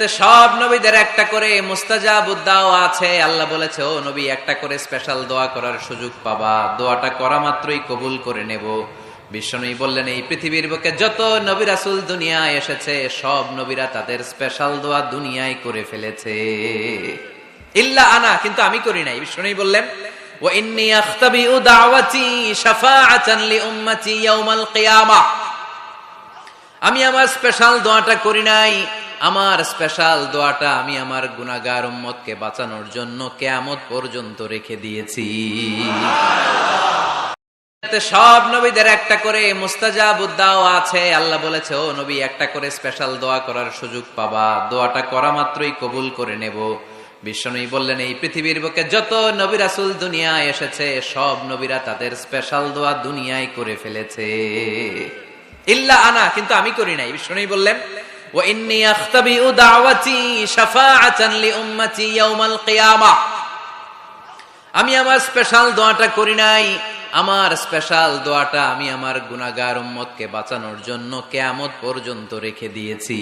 সব নবীদের একটা করে মুস্তাজাব উদ্দাও আছে, আল্লাহ বলেছে, ও নবী, একটা করে স্পেশাল দোয়া করার সুযোগ পাবা। দোয়াটা করা মাত্রই কবুল করে নেব। বিশ্বনবী বললেন, এই পৃথিবীর বুকে যত নবী রাসূল এসেছে, সব নবীরা তাদের স্পেশাল দোয়া দুনিয়ায় করে ফেলেছে। ইল্লা আনা, কিন্তু আমি করি নাই। বিশ্বনবী বললেন আমি আমার স্পেশাল দোয়াটা করি নাই। আমার স্পেশাল দোয়াটা আমি আমার গুনাগার উম্মতকে বাঁচানোর জন্য কেয়ামত পর্যন্ত রেখে দিয়েছি। সব নবীদের একটা করে মুস্তাজাব উদ্দাও আছে। আল্লাহ বলেছে, ও নবী, একটা করে স্পেশাল দোয়া করার সুযোগ পাবা। দোয়াটা করা মাত্রই কবুল করে নেব। বিশ্বনবী বললেন, এই পৃথিবীর বুকে যত নবী রাসূল দুনিয়ায় এসেছে, সব নবীরা তাদের স্পেশাল দোয়া দুনিয়ায় করে ফেলেছে। ইল্লা আনা, কিন্তু আমি করি নাই। বিষ্ণু বললেন আমি আমার স্পেশাল দোয়াটা করি নাই। আমার স্পেশাল দোয়াটা আমি আমার গুনাগার উম্মতকে বাঁচানোর জন্য কেয়ামত পর্যন্ত রেখে দিয়েছি।